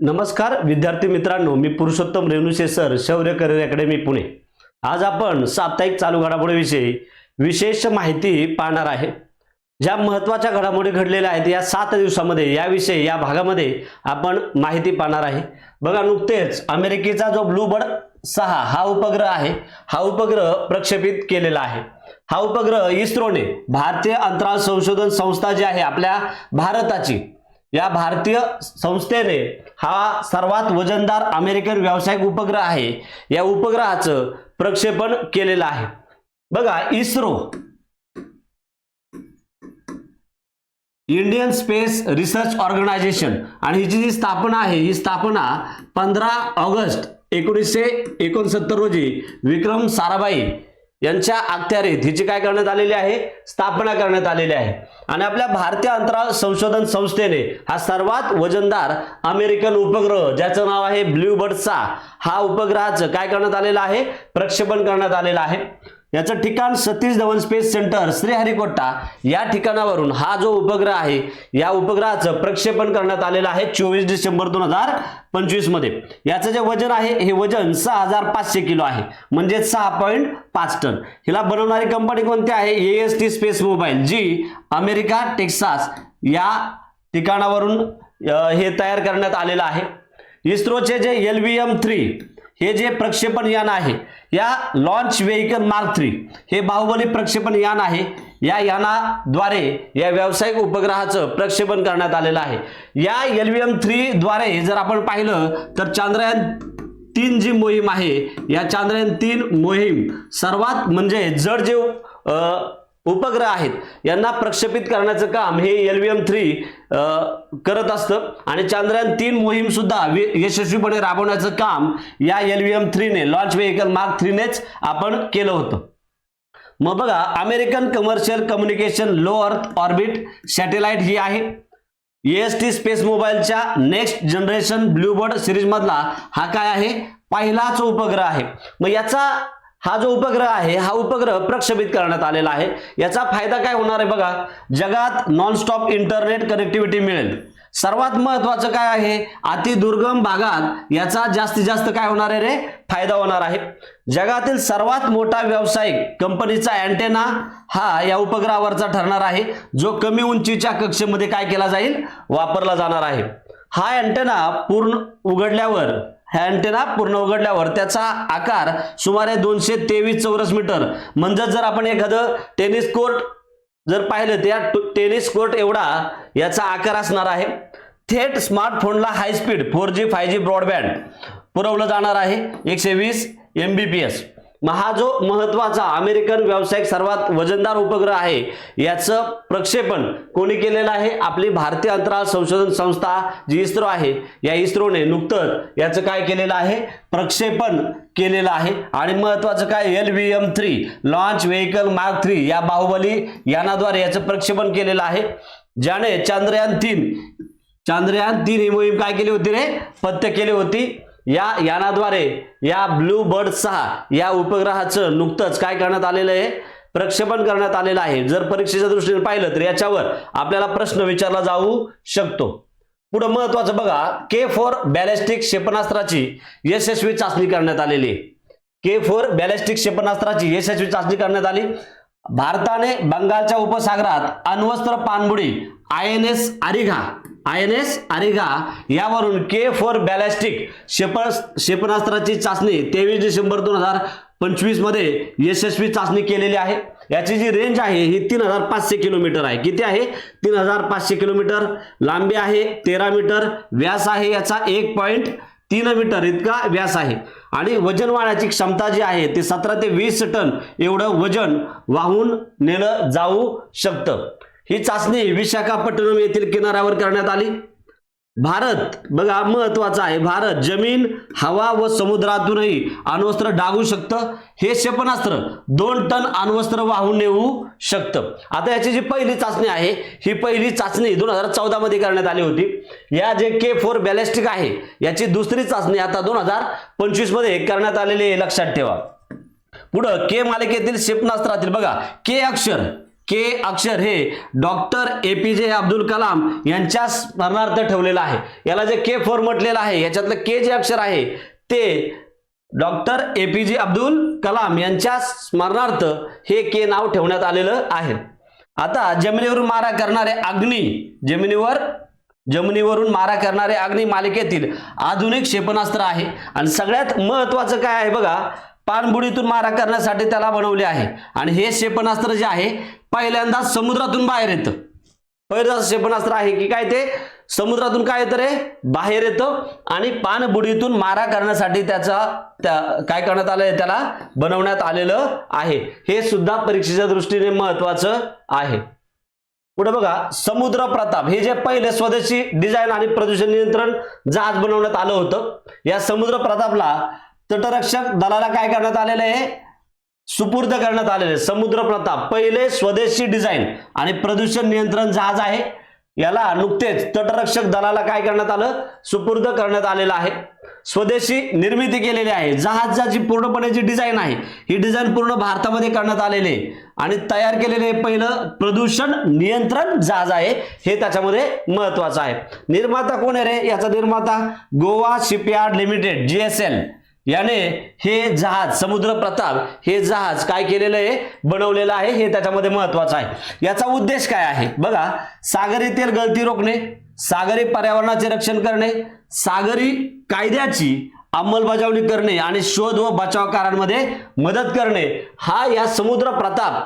नमस्कार विद्यार्थी मित्रांनो मी Purushottam Renuse sir Shaurya career academy Pune. आज आपण साप्ताहिक चालू घडामोडीविषयी विशेष माहिती पाहणार आहे. ज्या महत्त्वाच्या घडामोडी घडलेल्या आहेत या सात दिवसामध्ये याविषयी या भागामध्ये आपण माहिती पाहणार आहे. बघा नुकतेच अमेरिकेचा जो ब्लूबर्ड सहा हा उपग्रह आहे. हा उपग्रह प्रक्षेपित केलेला आहे. हा उपग्रह इस्रोने भारतीय अंतराळ संशोधन संस्था जी आहे आपल्या भारताची या भारतीय संस्थेने हा सर्वात वजनदार अमेरिकन व्यावसायिक उपग्रह आहे. या उपग्रहाचं प्रक्षेपण केलेलं आहे. बघा ISRO. Indian space research organisation. आणि हिची जी स्थापना आहे ही स्थापना पंधरा ऑगस्ट एकोणीसशे एकोणसत्तर रोजी विक्रम साराभाई यांच्या अखत्यारीत हिची काय करण्यात आलेली आहे? स्थापना करण्यात आलेली आहे. आणि आपल्या भारतीय अंतराळ संशोधन संस्थेने हा सर्वात वजनदार अमेरिकन उपग्रह ज्याचं नाव आहे ब्ल्यू बर्डचा हा उपग्रहाचं काय करण्यात आलेलं आहे? प्रक्षेपण करण्यात आलेलं आहे. याचं ठिकाण सतीश धवन स्पेस सेंटर श्रीहरिकोटा या ठिकाणावरून हा जो उपग्रह आहे या उपग्रहाचं प्रक्षेपण करण्यात आलेलं आहे चोवीस डिसेंबर दोन हजार पंचवीसमध्ये. याचं जे वजन आहे हे वजन सहा हजार पाचशे किलो आहे. म्हणजे सहा पॉईंट पाच टन. हिला बनवणारी कंपनी कोणती आहे? एस टी स्पेस मोबाईल जी अमेरिका टेक्सास या ठिकाणावरून हे तयार करण्यात आलेलं आहे. इस्रोचे J L V M three हे जे प्रक्षेपण यान आहे या लॉन्च व्हेकल मार्क थ्री हे बाहुबली प्रक्षेपण यान आहे. या यानाद्वारे या व्यावसायिक उपग्रहाचं प्रक्षेपण करण्यात आलेलं आहे. या एल व्ही एम थ्रीद्वारे जर आपण पाहिलं तर चांद्रयान तीन जी मोहीम आहे. या चांद्रयान तीन मोहीम सर्वात म्हणजे जड जे उपग्रह आहेत. यांना प्रक्षेपित करण्याचं काम हे एल व्ही एम थ्री करत असतं. आणि चांद्रयान तीन मोहीम सुद्धा यशस्वीपणे राबवण्याचं काम या एल व्ही एम थ्रीने लॉन्च व्हेकल मार्क थ्रीनेच आपण केलं होतं. मग बघा American commercial communication low earth orbit satellite ही आहे. एस टी स्पेस मोबाईलच्या नेक्स्ट जनरेशन ब्ल्यूबर्ड सिरीज मधला हा काय आहे? पहिलाच उपग्रह आहे. मग याचा हा जो उपग्रह आहे हा उपग्रह प्रक्षेपित करण्यात आलेला आहे. याचा फायदा काय होणार आहे बघा? जगात नॉनस्टॉप इंटरनेट कनेक्टिव्हिटी मिळेल. सर्वात महत्वाचं काय आहे? अतिदुर्गम भागात याचा जास्तीत जास्त काय होणार आहे रे? फायदा होणार आहे. जगातील सर्वात मोठा व्यावसायिक कंपनीचा अँटेना हा या उपग्रहावरचा ठरणार आहे जो कमी उंचीच्या कक्षेमध्ये काय केला जाईल? वापरला जाणार आहे. हा अँटेना पूर्ण उघडल्यावर अँटेना पूर्ण उघडल्यावर त्याचा आकार सुमारे दोनशे तेवीस चौरस मीटर म्हणजे जर आपण एखादं टेनिस कोर्ट जर पाहिलं तर या टेनिस कोर्ट एवढा याचा आकार असणार आहे. थेट स्मार्टफोनला high speed four G five G broadband पुरवलं जाणार आहे. एकशे वीस एम बी पी एस हा जो महत्त्वाचा अमेरिकन व्यावसायिक सर्वात वजनदार उपग्रह आहे याचं प्रक्षेपण कोणी केलेलं आहे? आपली भारतीय अंतराळ संशोधन संस्था जी इस्रो आहे या इस्रोने नुकतंच याचं काय केलेलं आहे? प्रक्षेपण केलेलं आहे. आणि महत्वाचं काय? L V M three launch vehicle mark three या बाहुबली यानाद्वारे याचं प्रक्षेपण केलेलं आहे. ज्याने चांद्रयान तीन चांद्रयान तीन ही मोहीम काय केली होती रे? पत्य केली होती. या यानाद्वारे या ब्लू बर्ड सहा या उपग्रहाचं नुकतंच काय करण्यात आलेलं आहे? प्रक्षेपण करण्यात आलेलं आहे. जर परीक्षेच्या दृष्टीने पाहिलं तर याच्यावर आपल्याला प्रश्न विचारला जाऊ शकतो. पुढं महत्वाचं बघा के फोर बॅलिस्टिक क्षेपणास्त्राची यशस्वी चाचणी करण्यात आलेली आहे. के फोर बॅलिस्टिक क्षेपणास्त्राची यशस्वी चाचणी करण्यात आली. भारताने बंगालच्या उपसागरात अण्वस्त्र पाणबुडी I N S Arighaat I N S अरेगा यावरून के फोर बॅलॅस्टिक क्षेपण क्षेपणास्त्राची चाचणी तेवीस डिसेंबर दोन हजार पंचवीसमध्ये यशस्वी चाचणी केलेली आहे. याची जी रेंज आहे ही तीन हजार पाचशे किलोमीटर आहे. किती आहे? तीन हजार पाचशे किलोमीटर लांबी आहे तेरा मीटर व्यास आहे याचा एक पॉईंट तीन मीटर इतका व्यास आहे. आणि वजन वाहण्याची क्षमता जी आहे ते सतरा ते वीस टन एवढं वजन वाहून नेलं जाऊ शकतं. ही चाचणी विशाखापट्टणम येथील किनाऱ्यावर करण्यात आली. भारत बघा महत्त्वाचा आहे. भारत जमीन हवा व समुद्रातूनही अण्वस्त्र डागू शकतं. हे क्षेपणास्त्र दोन टन अण्वस्त्र वाहून नेऊ शकतं. आता याची जी पहिली चाचणी आहे ही पहिली चाचणी दोन हजार चौदामध्ये करण्यात आली होती. या जे के फोर बॅलेस्टिक आहे याची दुसरी चाचणी आता दोन हजार पंचवीसमध्ये करण्यात आलेली आहे. लक्षात ठेवा. पुढं के मालिकेतील क्षेपणास्त्रातील बघा के अक्षर. के अक्षर हे डॉक्टर ए पी जे अब्दुल कलाम यांच्या स्मरणार्थ ठेवलेलं आहे. याला जे के फोर म्हटलेलं आहे याच्यातलं के जे अक्षर आहे ते डॉक्टर ए पी जे अब्दुल कलाम यांच्या स्मरणार्थ हे के नाव ठेवण्यात आलेलं आहे. आता जमिनीवरून मारा करणारे अग्नी जमिनीवर जमिनीवरून मारा करणारे अग्नी मालिकेतील आधुनिक क्षेपणास्त्र आहे. आणि सगळ्यात महत्वाचं काय आहे बघा पाणबुडीतून मारा करण्यासाठी त्याला बनवले आहे. आणि हे क्षेपणास्त्र जे आहे पहिल्यांदा समुद्रातून बाहेर येतं. पहिलं क्षेपणास्त्र आहे की काय ते? समुद्रातून काय येतं रे? बाहेर येतं. आणि पाणबुडीतून मारा करण्यासाठी त्याचा त्या काय करण्यात आलंय? त्याला बनवण्यात आलेलं आहे. हे सुद्धा परीक्षेच्या दृष्टीने महत्वाचं आहे. पुढे बघा समुद्र प्रताप. हे जे पहिले स्वदेशी डिझाईन आणि प्रदूषण नियंत्रण जहाज बनवण्यात आलं होतं. या समुद्र प्रतापला तटरक्षक दलाला काय करण्यात आलेलं आहे? सुपूर्द करण्यात आलेले समुद्र प्रताप पहिले स्वदेशी डिझाईन आणि प्रदूषण नियंत्रण जहाज आहे. याला नुकतेच तटरक्षक दलाला काय करण्यात आलं? सुपूर्द करण्यात आलेलं आहे. स्वदेशी निर्मिती केलेली आहे. जहाजाची पूर्णपणे जी डिझाईन आहे ही डिझाईन पूर्ण भारतामध्ये करण्यात आलेली आहे. आणि तयार केलेले हे पहिलं प्रदूषण नियंत्रण जहाज आहे. हे त्याच्यामध्ये महत्वाचं आहे. निर्माता कोण आहे रे? याचा निर्माता Goa shipyard limited G S L. याने हे जहाज समुद्र प्रताप हे जहाज काय केलेलं आहे? बनवलेलं आहे. हे त्याच्यामध्ये महत्वाचं आहे. याचा उद्देश काय आहे? बघा सागरी तेल गळती रोखणे सागरी पर्यावरणाचे रक्षण करणे सागरी कायद्याची अंमलबजावणी करणे आणि शोध व बचाव कार्यांमध्ये मदत करणे हा या समुद्र प्रताप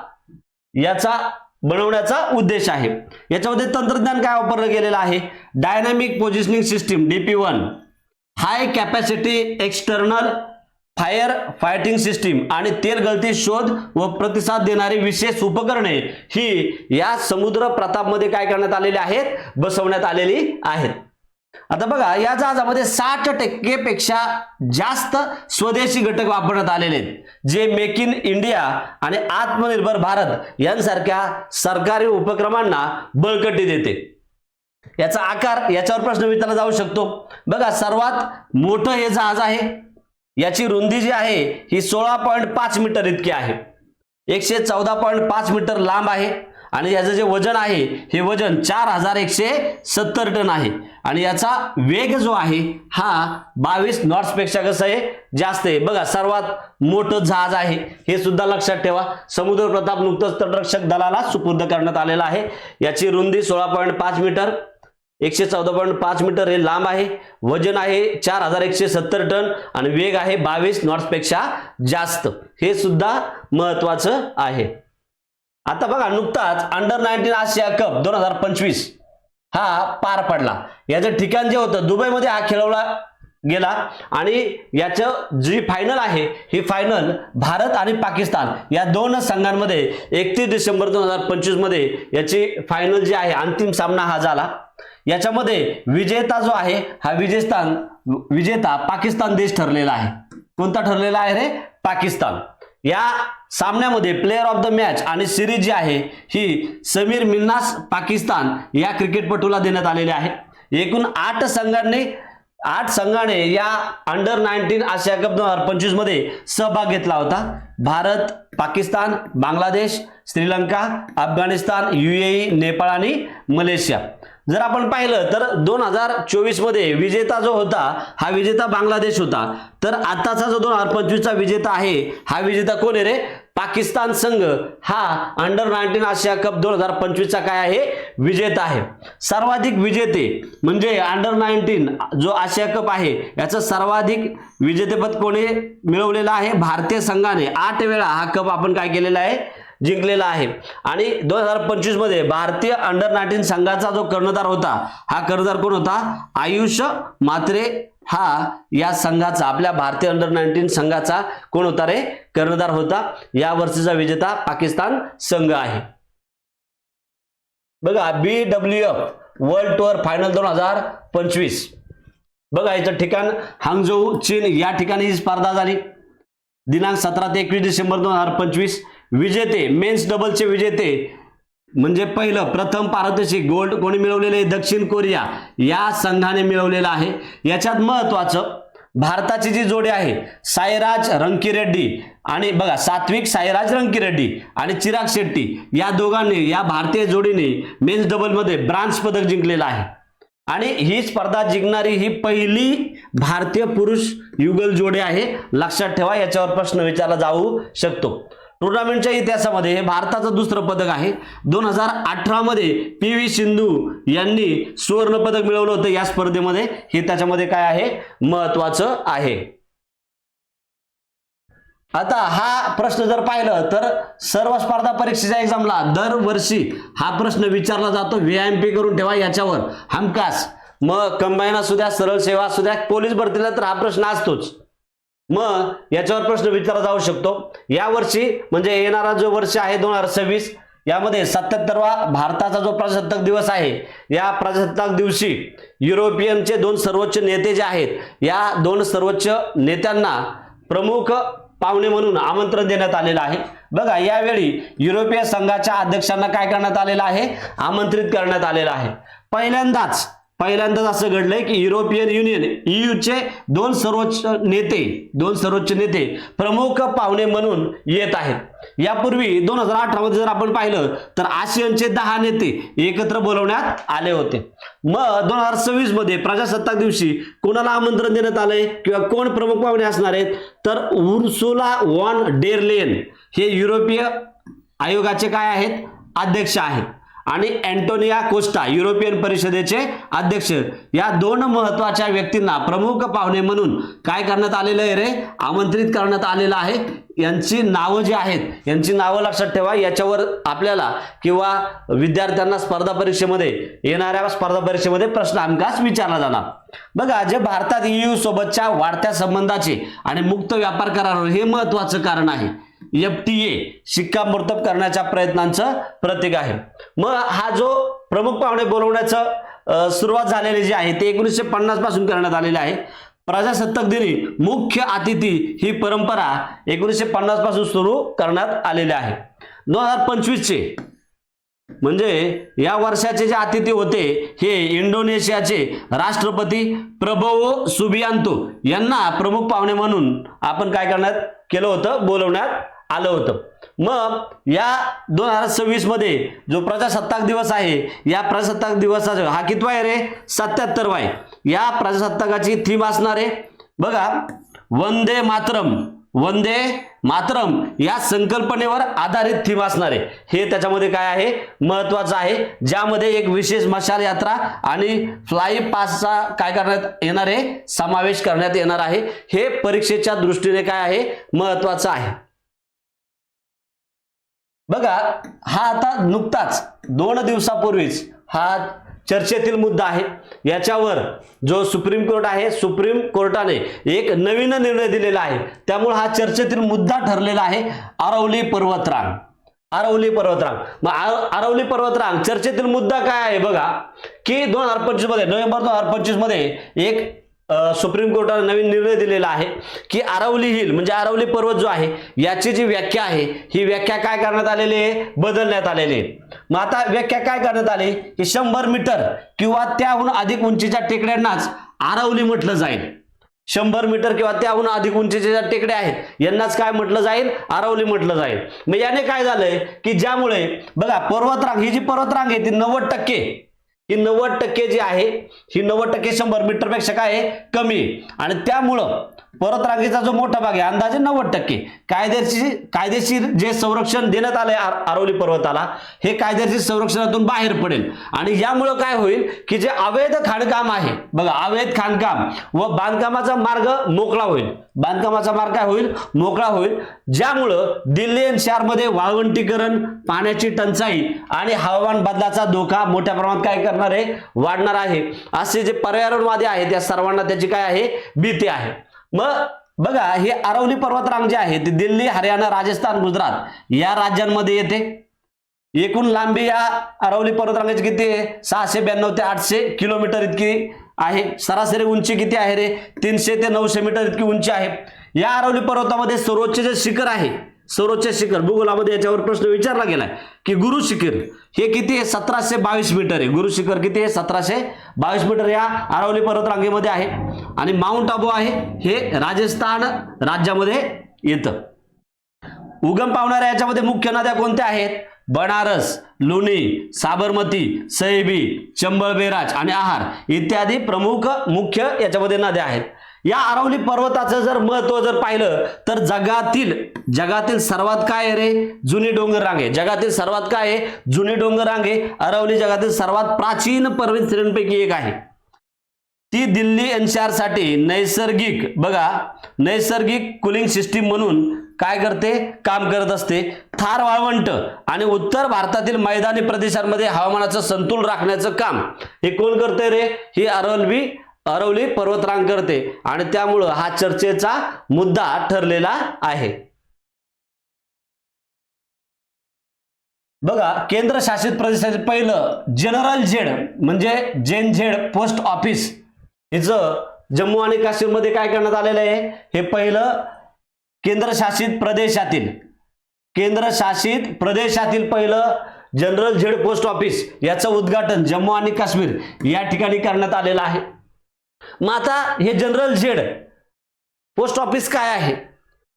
याचा बनवण्याचा उद्देश आहे. याच्यामध्ये तंत्रज्ञान काय वापरलं गेलेलं आहे? Dynamic positioning system DP one high capacity external fire fighting system आणि तेल गळती शोध व प्रतिसाद देणारी विशेष उपकरणे ही या समुद्र प्रतापमध्ये काय करण्यात आलेली आहेत? बसवण्यात आलेली आहेत. आता बघा या जहाजामध्ये साठ टक्केपेक्षा जास्त स्वदेशी घटक वापरण्यात आलेले आहेत जे मेक इन इंडिया आणि आत्मनिर्भर भारत यांसारख्या सरकारी उपक्रमांना बळकटी देते. याचा आकार याच्यावर प्रश्न विचारला जाऊ शकतो. बघा सर्वात मोठं हे जहाज आहे. याची रुंदी जी आहे ही सोळा पॉईंट पाच मीटर इतकी आहे. एकशे चौदा पॉईंट पाच मीटर लांब आहे. आणि याचं जे वजन आहे हे वजन चार हजार एकशे सत्तर टन आहे. आणि याचा वेग जो आहे हा बावीस नॉट्सपेक्षा कसं आहे जास्त आहे. बघा सर्वात मोठं जहाज आहे हे सुद्धा लक्षात ठेवा. समुद्र प्रताप नुकतंच तटरक्षक दलाला सुपूर्द करण्यात आलेला आहे. याची रुंदी सोळा पॉईंट पाच मीटर एकशे चौदा पॉईंट पाच मीटर हे लांब आहे. वजन आहे चार हजार एकशे सत्तर टन आणि वेग आहे बावीस नॉट्सपेक्षा जास्त. हे सुद्धा महत्वाचं आहे. आता बघा नुकताच अंडर नाईन्टीन आशिया कप दोन हजार पंचवीस हा पार पडला. याचं ठिकाण जे होतं दुबईमध्ये हा खेळवला गेला आणि याचं जी फायनल आहे ही फायनल भारत आणि पाकिस्तान या दोन संघांमध्ये एकतीस डिसेंबर दोन हजार पंचवीसमध्ये याची फायनल जी आहे अंतिम सामना हा झाला. याच्यामध्ये विजेता जो आहे हा विजेस्तान विजेता पाकिस्तान देश ठरलेला आहे. कोणता ठरलेला आहे रे? पाकिस्तान. या सामन्यामध्ये प्लेअर ऑफ द मॅच आणि सिरीज जी आहे ही समीर मिन्नास पाकिस्तान या क्रिकेटपटूला देण्यात आलेली आहे. एकूण आठ संघांनी आठ संघाने या अंडर नाईन्टीन आशिया कप दोन हजार पंचवीसमध्ये सहभाग घेतला होता. भारत पाकिस्तान बांगलादेश श्रीलंका अफगाणिस्तान युएई नेपाळ आणि मलेशिया. जर आपण पाहिलं तर दोन हजार चोवीसमध्ये विजेता जो होता हा विजेता बांगलादेश होता. तर आताचा जो दोन हजार पंचवीसचा विजेता आहे हा विजेता कोण आहे रे? पाकिस्तान संघ. हा अंडर नाईन्टीन आशिया कप दोन हजार पंचवीसचा काय आहे? विजेता आहे. सर्वाधिक विजेते म्हणजे अंडर नाईन्टीन जो आशिया कप आहे याचं सर्वाधिक विजेतेपद कोणी मिळवलेलं आहे? भारतीय संघाने. आठ वेळा हा कप आपण काय केलेला आहे? जिंकलेला आहे. आणि दोन हजार पंचवीसमध्ये भारतीय अंडर नाईन्टीन संघाचा जो कर्णधार होता हा कर्णधार कोण होता? आयुष मात्रे हा या संघाचा आपल्या भारतीय अंडर नाईन्टीन संघाचा कोण होता रे? कर्णधार होता. या वर्षीचा विजेता पाकिस्तान संघ आहे. बघा B W F world tour final दोन हजार पंचवीस. बघा याचं ठिकाण हांगझोऊ चीन या ठिकाणी ही स्पर्धा झाली. दिनांक सतरा ते एकवीस डिसेंबर दोन हजार पंचवीस. विजेते मेन्स डबलचे विजेते. म्हणजे पहिलं प्रथम पारदर्शी गोल्ड कोणी मिळवलेले आहे? दक्षिण कोरिया. या संघाने मिळवलेलं आहे. याच्यात महत्वाचं भारताची जी जोडी आहे साईराज रंकीरेड्डी आणि बघा सात्विक साईराज रंकीरेड्डी आणि चिराग शेट्टी या दोघांनी या भारतीय जोडीने मेन्स डबलमध्ये ब्रांज पदक जिंकलेलं आहे. आणि ही स्पर्धा जिंकणारी ही पहिली भारतीय पुरुष युगल जोडी आहे. लक्षात ठेवा याच्यावर प्रश्न विचारला जाऊ शकतो. टुर्नामेंटच्या इतिहासामध्ये हे भारताचं दुसरं पदक आहे. दोन हजार अठरा मध्ये पी व्ही सिंधू यांनी सुवर्ण पदक मिळवलं होतं या स्पर्धेमध्ये. हे त्याच्यामध्ये काय आहे? महत्वाचं आहे. आता हा प्रश्न जर पाहिलं तर सर्व स्पर्धा परीक्षेच्या एक्झामला दरवर्षी हा प्रश्न विचारला जातो. व्ही करून ठेवा याच्यावर. हमखास. मग कंबाईन असू द्या सरळ सेवा असू द्या पोलीस भरतीला तर हा प्रश्न असतोच. मग याच्यावर प्रश्न विचारला जाऊ शकतो. या वर्षी म्हणजे येणारा जो वर्ष आहे दोन हजार सव्वीस यामध्ये सत्याहत्तरवा भारताचा जो प्रजासत्ताक दिवस आहे या प्रजासत्ताक दिवशी युरोपियनचे दोन सर्वोच्च नेते जे आहेत या दोन सर्वोच्च नेत्यांना प्रमुख पाहुणे म्हणून आमंत्रण देण्यात आलेलं आहे. बघा यावेळी युरोपीय संघाच्या अध्यक्षांना काय करण्यात आलेलं आहे? आमंत्रित करण्यात आलेलं आहे. पहिल्यांदाच पहिल्यांदाच असं घडलंय की युरोपियन युनियन ईयूचे दोन सर्वोच्च नेते दोन सर्वोच्च नेते प्रमुख पाहुणे म्हणून येत आहेत. यापूर्वी दोन हजार अठरामध्ये जर आपण पाहिलं तर आशियनचे दहा नेते एकत्र बोलवण्यात आले होते. मग दोन हजार सव्वीसमध्ये प्रजासत्ताक दिवशी कोणाला आमंत्रण देण्यात आलंय किंवा कोण प्रमुख पाहुणे असणार आहेत? तर उर्सुला वॉन डेरलेन हे युरोपीय आयोगाचे काय आहेत? अध्यक्ष आहेत. आणि अँटोनिया कोस्टा युरोपियन परिषदेचे अध्यक्ष. या दोन महत्त्वाच्या व्यक्तींना प्रमुख पाहुणे म्हणून काय करण्यात आलेलं आहे रे? आमंत्रित करण्यात आलेलं आहे. यांची नावं जी आहेत यांची नावं लक्षात ठेवा. याच्यावर आपल्याला किंवा विद्यार्थ्यांना स्पर्धा परीक्षेमध्ये येणाऱ्या स्पर्धा परीक्षेमध्ये प्रश्न हमखास विचारला जाणार. बघा जे भारतात ईयू सोबतच्या वाढत्या संबंधाचे आणि मुक्त व्यापार करार हे महत्वाचं कारण आहे. एफ टी ए शिक्कामोर्तब करण्याच्या प्रयत्नांचं प्रतीक आहे. मग हा जो प्रमुख पाहुणे बोलवण्याचं सुरुवात झालेली जी आहे ते एकोणीसशे पन्नासपासून करण्यात आलेले आहे. प्रजासत्ताक दिनी मुख्य अतिथी ही परंपरा एकोणीसशे पन्नासपासून सुरू करण्यात आलेली आहे. दोन हजार पंचवीसचे म्हणजे या वर्षाचे जे अतिथी होते हे इंडोनेशियाचे राष्ट्रपती प्रभवो सुबियांतो यांना प्रमुख पाहुणे म्हणून आपण काय करण्यात केलं होतं बोलवण्यात आलं होतं. मग या दोन हजार सव्वीसमध्ये जो प्रजासत्ताक दिवस आहे या प्रजासत्ताक दिवसाचा हा कितवा आहे रे? सत्याहत्तरवा आहे. या प्रजासत्ताकाची थीम असणार आहे. बघा वंदे मातरम वंदे मातरम या संकल्पनेवर आधारित थीम असणार आहे. हे त्याच्यामध्ये काय आहे? महत्वाचं आहे. ज्यामध्ये एक विशेष मशाल यात्रा आणि फ्लाय पासचा काय करण्यात येणार आहे? समावेश करण्यात येणार आहे. हे परीक्षेच्या दृष्टीने काय आहे? महत्वाचं आहे. बघा हा आता नुकताच दोन दिवसापूर्वीच हा चर्चेतील मुद्दा आहे. याच्यावर जो सुप्रीम कोर्ट आहे सुप्रीम कोर्टाने एक नवीन निर्णय दिलेला आहे. त्यामुळे हा चर्चेतील मुद्दा ठरलेला आहे आरवली पर्वतरांग. आरवली पर्वतरांग. मग आरवली पर्वतरांग चर्चेतील मुद्दा काय आहे बघा की दोन हजार पंचवीसमध्ये नोव्हेंबर दोन हजार पंचवीसमध्ये एक सुप्रीम कोर्टाने नवीन निर्णय दिलेला आहे की आरवली हिल म्हणजे आरवली पर्वत जो आहे याची जी व्याख्या आहे ही व्याख्या काय करण्यात आलेली आहे? बदलण्यात आलेली आहे. मग आता व्याख्या काय करण्यात आली? की शंभर मीटर किंवा त्याहून अधिक उंचीच्या टेकड्यांनाच आरवली म्हटलं जाईल. शंभर मीटर किंवा त्याहून अधिक उंचीच्या ज्या टेकड्या आहेत यांनाच काय म्हटलं जाईल? आरवली म्हटलं जाईल. मग याने काय झालंय? की ज्यामुळे बघा पर्वतरांग ही जी पर्वतरांग आहे ती नव्वद टक्के ही नव्वद टक्के जी आहे ही नव्वद टक्के शंभर मीटरपेक्षा काय आहे? कमी. आणि त्यामुळं परत रांगेचा जो मोठा भाग आहे अंदाजे नव्वद टक्के. कायदेशीर कायदेशीर जे संरक्षण देण्यात आलंय आर- आरवली पर्वताला हे कायदेशीर संरक्षणातून बाहेर पडेल. आणि यामुळं काय होईल की जे अवैध खाणकाम आहे बघा अवैध खाणकाम व बांधकामाचा मार्ग मोकळा होईल. बांधकामाचा मार्ग काय होईल? मोकळा होईल. ज्यामुळं दिल्ली एनसीआरमध्ये वाळवंटीकरण पाण्याची टंचाई आणि हवामान बदलाचा धोका मोठ्या प्रमाणात काय करणार? आहे वाढणार आहे. असे जे पर्यावरणवादी आहेत या सर्वांना त्याची काय आहे? भीती आहे. मग बघा हे अरवली पर्वतरांग जे आहे ते दिल्ली हरियाणा राजस्थान गुजरात या राज्यांमध्ये येते. एकूण लांबी या अरवली पर्वतरांगाची किती आहे? सहाशे ब्याण्णव ते आठशे किलोमीटर इतकी आहे. सरासरी उंची किती आहे रे? तीनशे ते नऊशे मीटर इतकी उंची आहे. या अरवली पर्वतामध्ये सर्वोच्च जे शिखर आहे सर्वोच्च शिखर भूगोलामध्ये याच्यावर प्रश्न विचारला गेलाय की गुरु शिखर हे किती आहे? सतराशे बावीस मीटर आहे. गुरु शिखर किती आहे? सतराशे बावीस मीटर या अरावली पर्वत रांगेमध्ये आहे. आणि माउंट आबू आहे हे राजस्थान राज्यामध्ये येतं. उगम पावणाऱ्या याच्यामध्ये मुख्य नद्या कोणत्या आहेत? बनारस लोणी साबरमती सैबी चंबळ बेराज आणि आहार इत्यादी प्रमुख मुख्य याच्यामध्ये नद्या आहेत. या अरावली पर्वताचं जर महत्त्व जर पाहिलं तर जगातील जगातील सर्वात काय आहे रे? जुनी डोंगर रांगे. जगातील सर्वात काय आहे? जुनी डोंगर रांगे. अरावली जगातील सर्वात प्राचीन पर्वत श्रेणींपैकी एक आहे. ती दिल्ली एनसीआरसाठी नैसर्गिक बघा नैसर्गिक कुलिंग सिस्टीम म्हणून काय करते? काम करत असते. थार वाळवंट आणि उत्तर भारतातील मैदानी प्रदेशांमध्ये हवामानाचं संतुलन राखण्याचं काम. हे कोण करते रे? ही अरवली अरवली पर्वतरांग करते आणि त्यामुळं हा चर्चेचा मुद्दा ठरलेला आहे. बघा केंद्र शासित पहिलं जनरल झेड म्हणजे जेन झेड पोस्ट ऑफिस हिचं जम्मू आणि काश्मीरमध्ये काय करण्यात आलेलं आहे? हे पहिलं केंद्रशासित प्रदेशातील केंद्र शासित प्रदेशातील पहिलं जनरल झेड पोस्ट ऑफिस याचं उद्घाटन जम्मू आणि काश्मीर या ठिकाणी करण्यात आलेलं आहे. मग आता हे जनरल झेड पोस्ट ऑफिस काय आहे?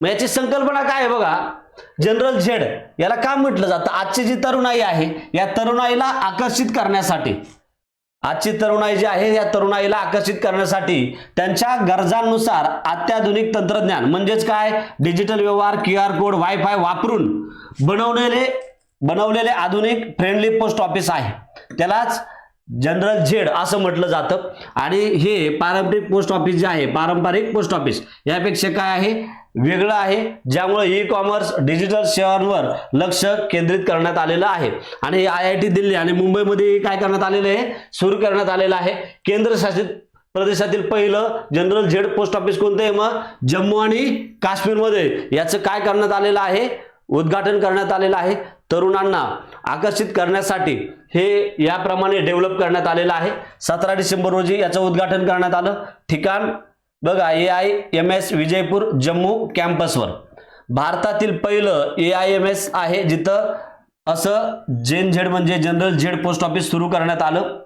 मग याची संकल्पना काय आहे बघा? जनरल झेड याला का म्हटलं जातं? आजची जी तरुणाई आहे या तरुणाईला आकर्षित करण्यासाठी. आजची तरुणाई जी आहे या तरुणाईला आकर्षित करण्यासाठी त्यांच्या गरजांनुसार अत्याधुनिक तंत्रज्ञान म्हणजेच काय? डिजिटल व्यवहार क्यू आर कोड वायफाय वापरून बनवलेले बनवलेले आधुनिक फ्रेंडली पोस्ट ऑफिस आहे. त्यालाच जनरल झेड असं म्हटलं जातं. आणि हे पारंपरिक पोस्ट ऑफिस जे आहे पारंपरिक पोस्ट ऑफिस यापेक्षा काय आहे? वेगळं आहे ज्यामुळे ई कॉमर्स डिजिटल सेवांवर लक्ष केंद्रित करण्यात आलेलं आहे. आणि हे आय आय टी दिल्ली आणि मुंबईमध्ये काय करण्यात आलेलं आहे? सुरू करण्यात आलेलं आहे. केंद्रशासित प्रदेशातील पहिलं जनरल झेड पोस्ट ऑफिस कोणतं आहे मग? जम्मू आणि काश्मीरमध्ये. याचं काय करण्यात आलेलं आहे? उद्घाटन करण्यात आलेलं आहे. तरुणांना आकर्षित करण्यासाठी हे याप्रमाणे डेव्हलप करण्यात आलेलं आहे. सतरा डिसेंबर रोजी याचं उद्घाटन करण्यात आलं. ठिकाण बघा A I M S Vijaypur Jammu कॅम्पसवर. भारतातील पहिलं ए आय एम एस आहे जिथं असं जेन झेड म्हणजे जनरल झेड पोस्ट ऑफिस सुरू करण्यात आलं.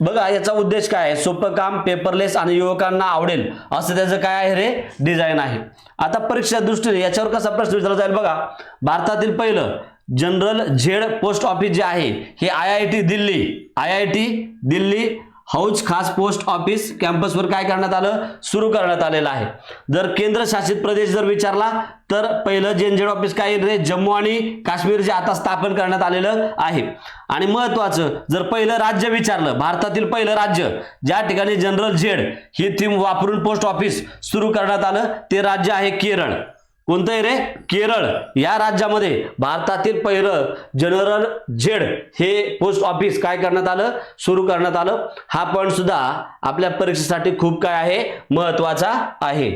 बघा याचा उद्देश काय आहे? सोपं काम पेपरलेस आणि युवकांना आवडेल असं त्याचं काय आहे रे? डिझाईन आहे. आता परीक्षा दृष्टीने याच्यावर कसा प्रश्न विचारला जाईल बघा. भारतातील पहिलं जनरल झेड पोस्ट ऑफिस जे आहे हे I I T Delhi I I T Delhi Hauz Khas post office कॅम्पसवर काय करण्यात आलं? सुरू करण्यात आलेलं आहे. जर केंद्र शासित प्रदेश जर विचारला तर पहिलं जेनझेड ऑफिस काय रे? जम्मू आणि काश्मीर जे आता स्थापन करण्यात आलेलं आहे. आणि महत्वाचं जर पहिलं राज्य विचारलं भारतातील पहिलं राज्य ज्या ठिकाणी जनरल झेड ही थीम वापरून पोस्ट ऑफिस सुरू करण्यात आलं ते राज्य आहे केरळ. कोणतं आहे रे? केरळ. या राज्यामध्ये भारतातील पहिलं जनरल झेड हे पोस्ट ऑफिस काय करण्यात आलं? सुरू करण्यात आलं. हा पॉईंट सुद्धा आपल्या परीक्षेसाठी खूप काय आहे? महत्त्वाचा आहे.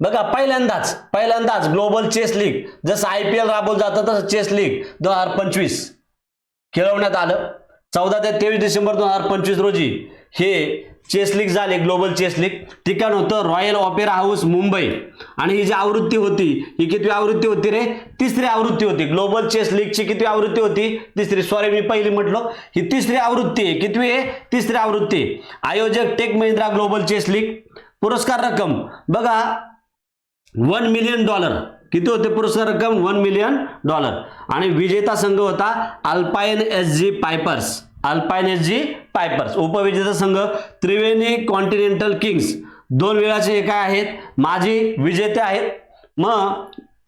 बघा पहिल्यांदाच पहिल्यांदाच ग्लोबल चेस लीग जसं आय पी एल राबवलं जातं तसं चेस लीग दोन हजार पंचवीस खेळवण्यात आलं. चौदा ते तेवीस डिसेंबर दोन हजार पंचवीस रोजी हे चेस लीग झाले ग्लोबल चेस लीग ठिकाण होतं रॉयल ऑपेरा हाऊस मुंबई. आणि ही जी आवृत्ती होती ही कितवी आवृत्ती होती रे? तिसरी आवृत्ती होती. ग्लोबल चेस लीगची कितवी आवृत्ती होती? तिसरी. सॉरी मी पहिली म्हटलं. ही तिसरी आवृत्ती आहे. कितवी आहे? तिसरी आवृत्ती आयोजक tech Mahindra global chess league पुरस्कार रक्कम. बघा वन मिलियन डॉलर किती होते पुरस्कार रक्कम? वन मिलियन डॉलर आणि विजेता संघ होता Alpine S G Pipers Alpine S G Pipers उपविजेता संघ त्रिवेणी कॉन्टिनेंटल किंग्स. दोन वेळाचे हे काय आहेत? माजी विजेते आहेत. मग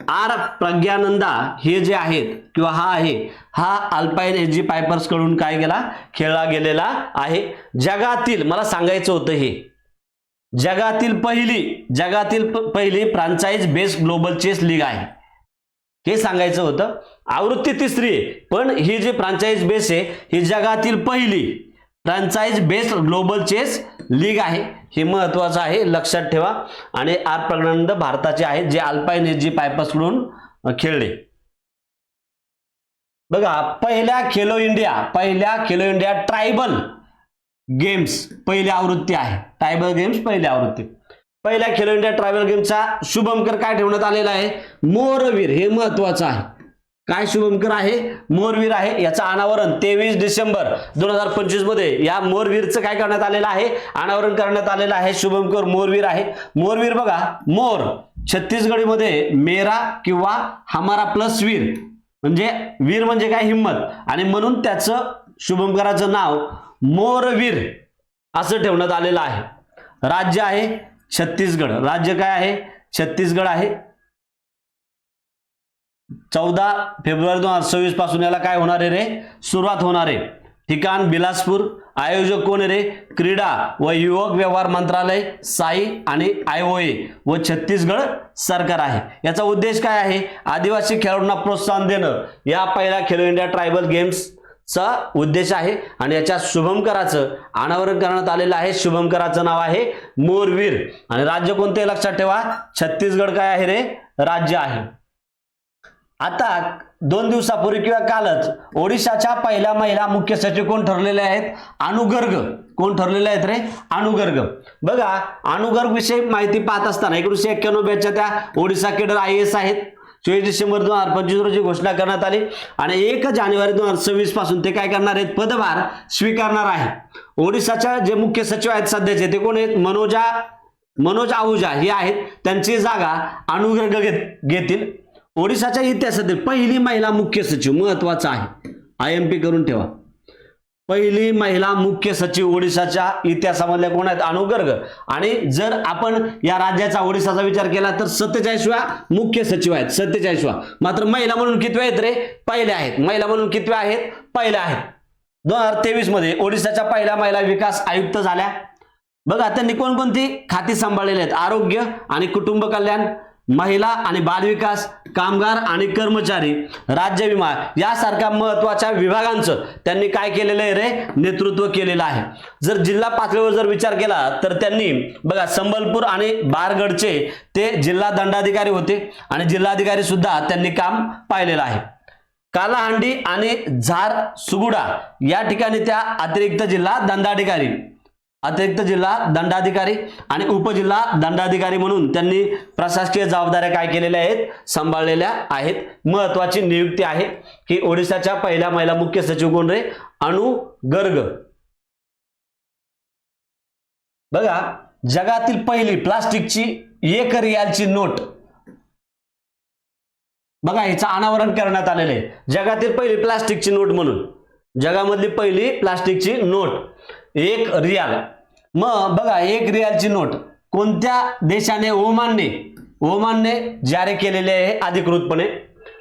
आर प्रज्ञानंदा हे जे आहेत किंवा हा आहे हा अल्पाईन एस जी पायपर्सकडून काय गेला? खेळला गेलेला आहे. जगातील मला सांगायचं होतं हे. जगातील पहिली जगातील प- पहिली franchise based global chess league आहे. हे सांगायचं होतं. आवृत्ती तिसरी आहे. पण ही जी फ्रांचाईज बेस आहे ही जगातील पहिली franchise based global chess league आहे. हे महत्वाचं आहे लक्षात ठेवा. आणि आर प्रज्ञानंद भारताचे आहेत जे अल्पाईन जी पायपसकडून खेळले. बघा पहिल्या खेलो इंडिया पहिल्या खेलो इंडिया ट्रायबल गेम्स पहिली आवृत्ती आहे. ट्रायबल गेम्स पहिली आवृत्ती. पहिल्या खेलो इंडिया ट्रॅव्हल गेमचा शुभमकर काय ठेवण्यात आलेला आहे? मोरवीर हे महत्वाचं आहे. काय शुभमकर आहे? मोरवीर आहे. याचं अनावरण तेवीस डिसेंबर दोन हजार पंचवीसमध्ये या मोरवीरचं काय करण्यात आलेलं आहे? अनावरण करण्यात आलेलं आहे शुभमकर मोरवीर आहे. मोरवीर बघा मोर छत्तीसगडीमध्ये मेरा किंवा हमारा प्लस वीर. म्हणजे वीर म्हणजे काय? हिंमत. आणि म्हणून त्याचं शुभमकराचं नाव मोरवीर असं ठेवण्यात आलेलं आहे. राज्य आहे छत्तीसगड. राज्य काय आहे? छत्तीसगड आहे. चौदा फेब्रुवारी दोन हजार सव्वीसपासून याला काय होणार आहे रे? सुरुवात होणार आहे. ठिकाण बिलासपूर. आयोजक कोण रे? क्रीडा व युवक व्यवहार मंत्रालय साई आणि आयओए व छत्तीसगड सरकार आहे. याचा उद्देश काय आहे? आदिवासी खेळाडूंना प्रोत्साहन देणं. या पहिल्या खेलो इंडिया ट्रायबल गेम्स चा उद्देश आहे. आणि याच्या शुभमकराचं अनावरण करण्यात आलेलं आहे. शुभमकराचं नाव आहे मोरवीर. आणि राज्य कोणते लक्षात ठेवा. छत्तीसगड काय आहे रे? राज्य आहे. आता दोन दिवसापूर्वी किंवा कालच ओडिशाच्या पहिल्या महिला मुख्य सचिव कोण ठरलेले आहेत? अनुगर्ग. कोण ठरलेले आहेत रे? अनुगर्ग. बघा अनुगर्ग विषयी माहिती पाहत असताना एकोणीशे एक्क्याण्णव बॅचच्या त्या ओडिशा केडर आय एस आहेत. चोवीस डिसेंबर दोन हजार पंचवीस रोजी घोषणा करण्यात आली. आणि एक जानेवारी दोन हजार सव्वीसपासून ते काय करणार आहेत? पदभार स्वीकारणार आहे. ओडिशाच्या जे मुख्य सचिव आहेत सध्याचे ते कोण आहेत? मनोजा मनोज आहुजा हे आहेत. त्यांची जागा अनुग्रह घेत घेतील. ओडिशाच्या इतिहासातील पहिली महिला मुख्य सचिव महत्त्वाचा आहे. आय एम पी करून ठेवा. पहिली महिला मुख्य सचिव ओडिशाच्या इतिहासामधल्या कोण आहेत अनुगर्ग. आणि जर आपण या राज्याचा ओडिशाचा विचार केला तर सत्तेचाळीसव्या मुख्य सचिव आहेत. सत्तेचाळीसव्या मात्र महिला म्हणून कितव्या आहेत रे? पहिल्या आहेत. महिला म्हणून कितव्या आहेत? पहिल्या आहेत. दोन हजार तेवीसमध्ये ओडिशाच्या पहिल्या महिला विकास आयुक्त झाल्या. बघा त्यांनी कोणकोणती खाती सांभाळलेली आहेत? आरोग्य आणि कुटुंब कल्याण. महिला आणि बालविकास कामगार आणि कर्मचारी राज्य विमा यासारख्या महत्त्वाच्या विभागांचं त्यांनी काय केलेलं आहे रे? नेतृत्व केलेलं आहे. जर जिल्हा पातळीवर जर विचार केला तर त्यांनी बघा संबलपूर आणि बारगडचे ते जिल्हा दंडाधिकारी होते आणि जिल्हाधिकारी सुद्धा त्यांनी काम पाहिलेलं आहे. कालाहांडी आणि झार सुगुडा या ठिकाणी त्या अतिरिक्त जिल्हा दंडाधिकारी अतिरिक्त जिल्हा दंडाधिकारी आणि उपजिल्हा दंडाधिकारी म्हणून त्यांनी प्रशासकीय जबाबदाऱ्या काय केलेल्या आहेत? सांभाळलेल्या आहेत. महत्वाची नियुक्ती आहे की ओडिशाच्या पहिल्या महिला मुख्य सचिव कोण रे? अणु गर्ग. बघा जगातील पहिली प्लास्टिकची एक रियालची नोट. बघा हिचं अनावरण करण्यात आलेलं आहे. जगातील पहिली प्लास्टिकची नोट म्हणून. जगामधली पहिली प्लास्टिकची नोट. एक रियाल. मग बघा एक रियालची नोट. कोणत्या देशाने ओमानने ओमानने जारी केलेली आहे अधिकृतपणे?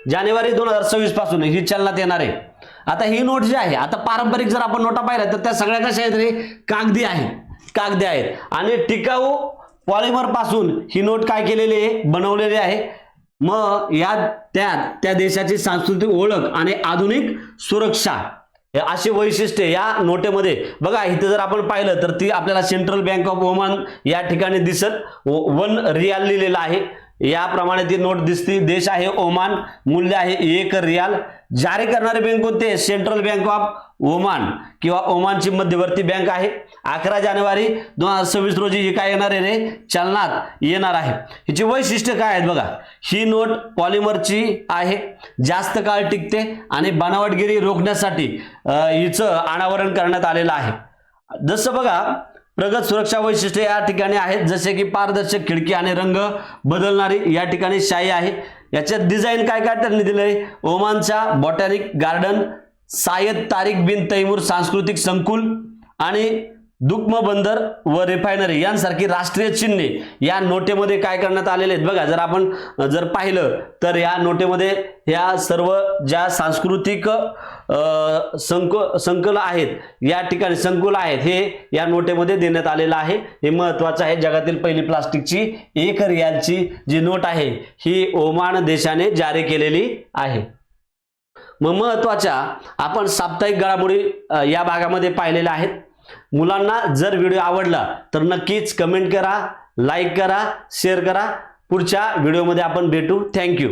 जानेवारी दोन हजार सव्वीसपासून ही चलनात येणार आहे. आता ही नोट जी आहे आता पारंपरिक जर आपण नोटा पाहिल्या तर त्या सगळ्या कशा आहेत रे? कागदी आहे कागदी आहेत. आणि टिकाऊ पॉलिमरपासून ही नोट काय केलेली आहे? बनवलेली आहे. मग या त्यात त्या देशाची सांस्कृतिक ओळख आणि आधुनिक सुरक्षा. अशी वैशिष्ट्ये या नोटेमध्ये. बघा इथे जर आपण पाहिलं तर ती आपल्याला सेंट्रल बँक ऑफ ओमान या ठिकाणी दिसत. वन रियाल लिहिलेलं आहे. याप्रमाणे ती नोट दिसते. देश आहे ओमान मूल्य आहे एक रियाल. जारी करणारे बँक कोणते? सेंट्रल बँक ऑफ ओमान किंवा ओमानची मध्यवर्ती बँक आहे. अकरा जानेवारी दोन हजार सव्वीस रोजी ही काय येणार आहे रे? चलनात येणार आहे. हिची वैशिष्ट्य काय आहेत बघा. ही नोट पॉलिमरची आहे. जास्त काळ टिकते आणि बनावटगिरी रोखण्यासाठी हिचं अनावरण करण्यात आलेलं आहे. जसं बघा प्रगत सुरक्षा वैशिष्ट्ये या ठिकाणी आहेत. जसे की पारदर्शक खिडकी आणि रंग बदलणारी या ठिकाणी शाई आहे. याच्यात डिझाईन काय काय त्यांनी दिलंय? ओमानच्या बॉटॅनिक गार्डन सायद तारिक बिन तैमूर सांस्कृतिक संकुल आणि दुक्म बंदर व रिफायनरी यांसारखी राष्ट्रीय चिन्हे या नोटेमध्ये काय करण्यात आलेले आहेत? बघा जर आपण जर पाहिलं तर या नोटेमध्ये ह्या सर्व ज्या सांस्कृतिक संक संकुल आहेत या ठिकाणी संकुल आहेत हे या नोटेमध्ये देण्यात आलेलं आहे. हे महत्वाचं आहे. जगातील पहिली प्लास्टिकची एक रियालची जी नोट आहे ही ओमान देशाने जारी केलेली आहे. मग महत्त्वाच्या आपण साप्ताहिक घडामोडी या भागामध्ये पाहिलेल्या आहेत. मुलांना जर व्हिडिओ आवडला तर नक्कीच कमेंट करा लाईक करा शेअर करा. पुढच्या व्हिडिओमध्ये आपण भेटू. थँक्यू